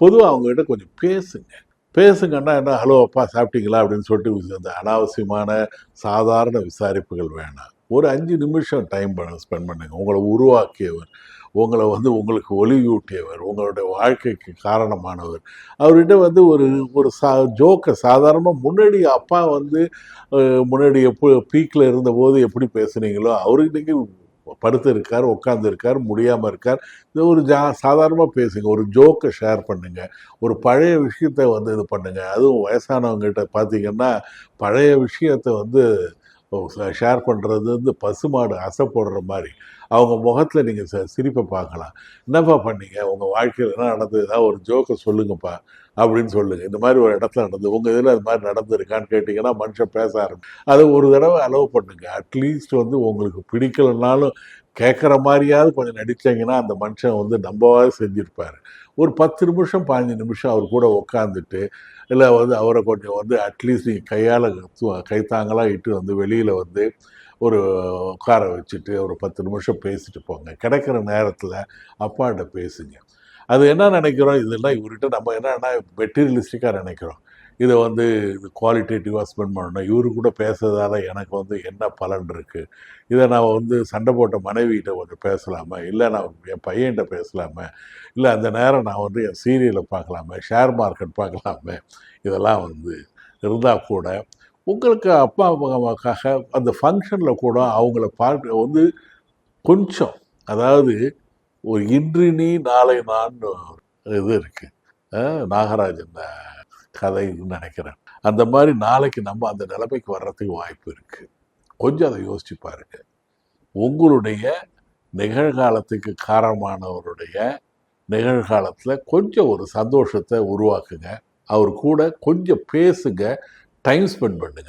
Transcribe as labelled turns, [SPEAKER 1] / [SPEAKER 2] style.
[SPEAKER 1] பொதுவாக அவங்ககிட்ட கொஞ்சம் பேசுங்க. பேசுங்கன்னா என்ன ஹலோ அப்பா சாப்பிட்டீங்களா? அப்படின்னு சொல்லிட்டு அந்த அனாவசியமான சாதாரண விசாரிப்புகள் வேணாம். ஒரு அஞ்சு நிமிஷம் டைம் பண்ண ஸ்பெண்ட் பண்ணுங்கள் உங்களை உருவாக்கியவர் உங்களை வந்து உங்களுக்கு ஒளியூட்டியவர் உங்களுடைய வாழ்க்கைக்கு காரணமானவர். அவர்கிட்ட வந்து ஒரு ஒரு சா ஜோக்கை சாதாரணமாக முன்னாடி அப்பா வந்து முன்னாடி எப்போ பீக்கில் இருந்தபோது எப்படி பேசுனீங்களோ அவரு படுத்து இருக்கார் உட்காந்துருக்கார் முடியாமல் இருக்கார். இது ஒரு ஜா சாதாரணமாக பேசுங்க. ஒரு ஜோக்கை ஷேர் பண்ணுங்கள் ஒரு பழைய விஷயத்தை வந்து இது பண்ணுங்கள் அதுவும் வயசானவங்ககிட்ட பார்த்தீங்கன்னா பழைய விஷயத்தை வந்து ஷேர் பண்ணுறது வந்து பசுமாடு அசை போடுற மாதிரி. அவங்க முகத்தில் நீங்கள் ச சிரிப்பை பார்க்கலாம். என்னப்பா பண்ணீங்க? உங்கள் வாழ்க்கையில் என்ன நடந்தது? ஏதாவது ஒரு ஜோக்கை சொல்லுங்கப்பா அப்படின்னு சொல்லுங்கள் இந்த மாதிரி ஒரு இடத்துல நடந்தது உங்கள் இதில் அது மாதிரி நடந்திருக்கான்னு கேட்டிங்கன்னா மனுஷன் பேச ஆரம்பி அதை ஒரு தடவை அலோவ் பண்ணுங்கள் அட்லீஸ்ட் வந்து உங்களுக்கு பிடிக்கலனாலும் கேட்குற மாதிரியாவது கொஞ்சம் நடிச்சீங்கன்னா அந்த மனுஷன் வந்து நம்பவாது செஞ்சுருப்பார். ஒரு பத்து நிமிஷம் பதினஞ்சு நிமிஷம் அவர் கூட உட்காந்துட்டு இல்லை வந்து அவரை கொஞ்சம் வந்து அட்லீஸ்ட் நீங்கள் கையால் கைத்தாங்களாக இட்டு வந்து வெளியில் வந்து ஒரு உட்கார வச்சுட்டு ஒரு பத்து நிமிஷம் பேசிட்டு போங்க. கிடைக்கிற நேரத்தில் அப்பாட்ட பேசுங்க. அது என்ன நினைக்கிறோம்? இதெல்லாம் இவர்கிட்ட நம்ம என்னன்னா மெட்டீரியலிஸ்டிக்காக நினைக்கிறோம். இதை வந்து இது குவாலிட்டேட்டிவாக ஸ்பெண்ட் பண்ணணும். இவரு கூட பேசுறதால எனக்கு வந்து என்ன பலன் இருக்குது இதை நான் வந்து சண்டை போட்ட மனைவிகிட்ட கொஞ்சம் பேசலாமா? இல்லை நான் என் பையன்கிட்ட பேசலாமா? இல்லை அந்த நேரம் நான் வந்து என் சீரியலை பார்க்கலாமே? ஷேர் மார்க்கெட் பார்க்கலாமே? இதெல்லாம் வந்து இருந்தால் கூட உங்களுக்கு அப்பா அம்மாவுக்காக அந்த ஃபங்க்ஷனில் கூட அவங்கள பார்க்க வந்து கொஞ்சம் அதாவது ஒரு இன்று நீ நாளை நான் இது இருக்குது நாகராஜன் கதைன்னு நினைக்கிறேன். அந்த மாதிரி நாளைக்கு நம்ம அந்த நிலைமைக்கு வர்றதுக்கு வாய்ப்பு இருக்குது கொஞ்சம் அதை யோசிச்சு பாருங்க. உங்களுடைய நிகழ்காலத்துக்கு காரணமானவருடைய நிகழ்காலத்தில் கொஞ்சம் ஒரு சந்தோஷத்தை உருவாக்குங்க. அவர் கூட கொஞ்சம் பேசுங்க. டைம் ஸ்பெண்ட் பண்ணுங்க.